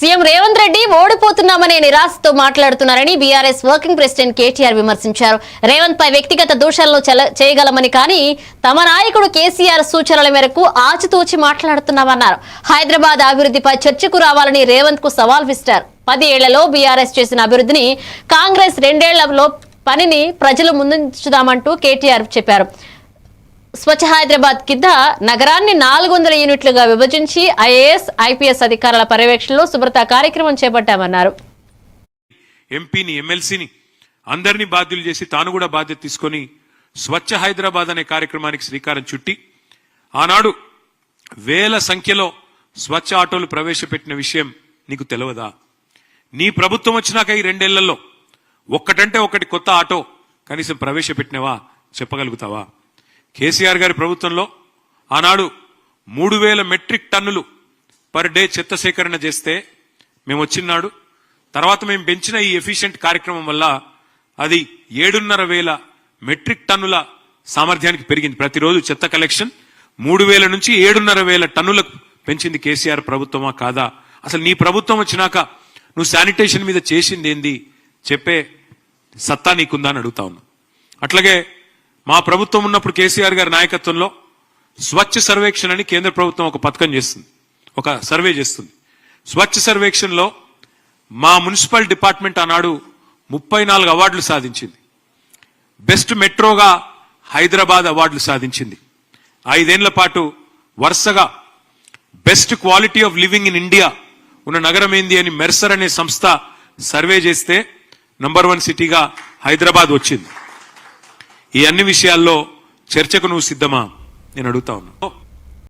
CM Revanth Reddy ఓడిపోతున్నామనే నిరాశతో మాట్లాడుతున్నారని BRS working president KTR విమర్శించారు. రేవంత్ పై వ్యక్తిగత దూషణలు చేయగలమని కానీ తమ నాయకుడు కేసీఆర్ సూచనల మేరకు ఆచితూచి మాట్లాడుతున్నామన్నారు. హైదరాబాద్ అభివృద్ధిపై చర్చకు రావాలని రేవంత్కు సవాల్ విసిరారు. పది ఏళ్ళలో బీఆర్ఎస్ చేసిన అభివృద్ధిని కాంగ్రెస్ రెండేళ్ళలో పనిని ప్రజలు ముందుంచుదామంటూ కేటీఆర్ చెప్పారు. స్వచ్ఛ హైదరాబాద్ కింద నగరాన్ని నాలుగు వందల యూనిట్లుగా విభజించి ఐఏఎస్ ఐపీఎస్ అధికారుల పర్యవేక్షణలో శుభ్రత కార్యక్రమం చేపట్టామన్నారు. ఎంపీని ఎమ్మెల్సీని అందరినీ బాధ్యులు చేసి తాను కూడా బాధ్యత తీసుకొని స్వచ్ఛ హైదరాబాద్ అనే కార్యక్రమానికి శ్రీకారం చుట్టి ఆనాడు వేల సంఖ్యలో స్వచ్ఛ ఆటోలు ప్రవేశపెట్టిన విషయం నీకు తెలియదా నీ ప్రభుత్వం వచ్చినాక ఈ రెండేళ్ళలో ఒక్కటంటే ఒకటి కొత్త ఆటో కనీసం ప్రవేశపెట్టినవా? చెప్పగలుగుతావా? కేసీఆర్ గారి ప్రభుత్వంలో ఆనాడు మూడు వేల మెట్రిక్ టన్నులు పర్ డే చెత్త సేకరణ చేస్తే మేము వచ్చినాడు తర్వాత మేము పెంచిన ఈ ఎఫిషియెంట్ కార్యక్రమం వల్ల అది ఏడున్నర వేల మెట్రిక్ టన్నుల సామర్థ్యానికి పెరిగింది. ప్రతిరోజు చెత్త కలెక్షన్ మూడు వేల నుంచి ఏడున్నర వేల టన్నులకు పెంచింది కేసీఆర్ ప్రభుత్వమా కాదా? అసలు నీ ప్రభుత్వం వచ్చినాక నువ్వు శానిటేషన్ మీద చేసింది ఏంది? చెప్పే సత్తా నీకుందా అని అడుగుతా ఉన్నా. అట్లాగే మా ప్రభుత్వం ఉన్నప్పుడు కేసీఆర్ గారి నాయకత్వంలో స్వచ్ఛ సర్వేక్షణ అని కేంద్ర ప్రభుత్వం ఒక పథకం చేస్తుంది. ఒక సర్వే చేస్తుంది. స్వచ్ఛ సర్వేక్షణలో మా మున్సిపల్ డిపార్ట్మెంట్ ఆనాడు ముప్పై నాలుగు అవార్డులు సాధించింది. బెస్ట్ మెట్రోగా హైదరాబాద్ అవార్డులు సాధించింది. ఐదేళ్ళ పాటు వరుసగా best quality of living in India ఉన్న నగరం ఏంది అని మెర్సర్ అనే సంస్థ సర్వే చేస్తే నంబర్ వన్ సిటీగా హైదరాబాద్ వచ్చింది. ఈ అన్ని విషయాల్లో చర్చకు నువ్వు సిద్ధమా? నేను అడుగుతా ఉన్నా.